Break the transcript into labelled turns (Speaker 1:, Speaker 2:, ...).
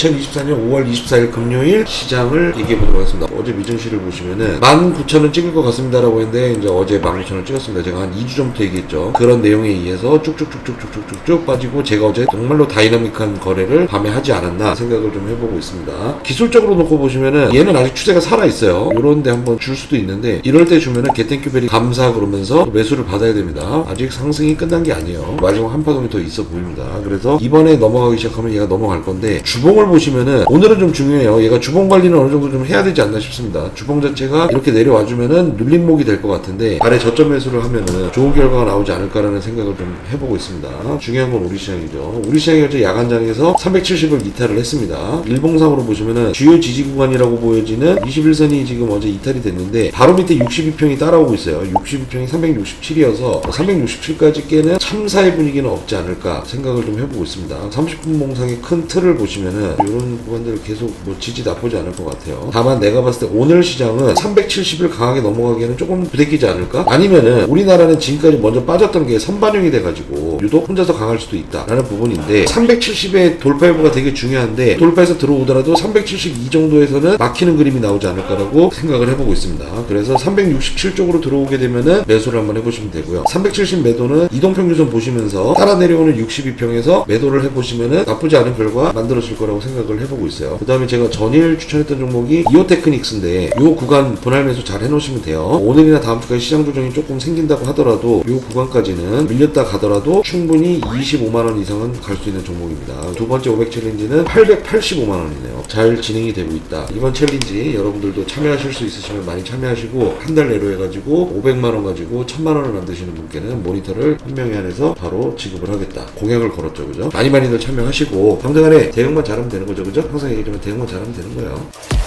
Speaker 1: 2024년 5월 24일 금요일 시장을 얘기해 보도록 하겠습니다. 어제 미증시를 보시면은 19,000원 찍을 것 같습니다라고 했는데 이제 어제 19,000원 찍었습니다. 제가 한 2주 전부터 얘기했죠. 그런 내용에 의해서 쭉쭉쭉쭉쭉쭉쭉 빠지고 제가 어제 정말로 다이나믹한 거래를 밤에 하지 않았나 생각을 좀 해보고 있습니다. 기술적으로 놓고 보시면은 얘는 아직 추세가 살아 있어요. 이런데 한번 줄 수도 있는데 이럴 때 주면은 개땡큐벨이 감사 그러면서 매수를 받아야 됩니다. 아직 상승이 끝난 게 아니에요. 마지막 한 파동이 더 있어 보입니다. 그래서 이번에 넘어가기 시작하면 얘가 넘어갈 건데 주봉을 보시면은 오늘은 좀 중요해요. 얘가 주봉 관리는 어느 정도 좀 해야 되지 않나 싶습니다. 주봉 자체가 이렇게 내려와 주면은 눌림목이 될 것 같은데 아래 저점 매수를 하면은 좋은 결과가 나오지 않을까라는 생각을 좀 해보고 있습니다. 중요한 건 우리 시장이죠. 우리 시장이 어제 야간장에서 370을 이탈을 했습니다. 일봉상으로 보시면은 주요 지지 구간이라고 보여지는 21선이 지금 어제 이탈이 됐는데 바로 밑에 62평이 따라오고 있어요. 62평이 367이어서 367까지 깨는 참사의 분위기는 없지 않을까 생각을 좀 해보고 있습니다. 30분 봉상의 큰 틀을 보시면은 이런 구간들 계속 뭐 지지 나쁘지 않을 것 같아요. 다만 내가 봤을 때 오늘 시장은 370을 강하게 넘어가기에는 조금 부대끼지 않을까? 아니면은 우리나라는 지금까지 먼저 빠졌던 게 선반영이 돼가지고 유독 혼자서 강할 수도 있다라는 부분인데 370의 돌파 여부가 되게 중요한데 돌파해서 들어오더라도 372 정도에서는 막히는 그림이 나오지 않을까라고 생각을 해보고 있습니다. 그래서 367 쪽으로 들어오게 되면은 매수를 한번 해보시면 되고요. 370 매도는 이동평균선 보시면서 따라 내려오는 62평에서 매도를 해보시면은 나쁘지 않은 결과 만들어질 거라고 생각을 해보고 있어요. 그 다음에 제가 전일 추천했던 종목이 이오테크닉스인데 이 구간 분할 매수 잘 해놓으시면 돼요. 오늘이나 다음 주까지 시장 조정이 조금 생긴다고 하더라도 이 구간까지는 밀렸다 가더라도 충분히 25만 원 이상은 갈 수 있는 종목입니다. 두 번째 500 챌린지는 885만 원이네요. 잘 진행이 되고 있다. 이번 챌린지 여러분들도 참여하실 수 있으시면 많이 참여하시고 한 달 내로 해가지고 500만 원 가지고 1000만 원을 만드시는 분께는 모니터를 한 명에 한해서 바로 지급을 하겠다. 공약을 걸었죠, 그죠? 많이 많이들 참여하시고 당장 안에 대응만 잘하면 되는 거죠, 그죠? 항상 얘기하지만 대응만 잘하면 되는 거예요.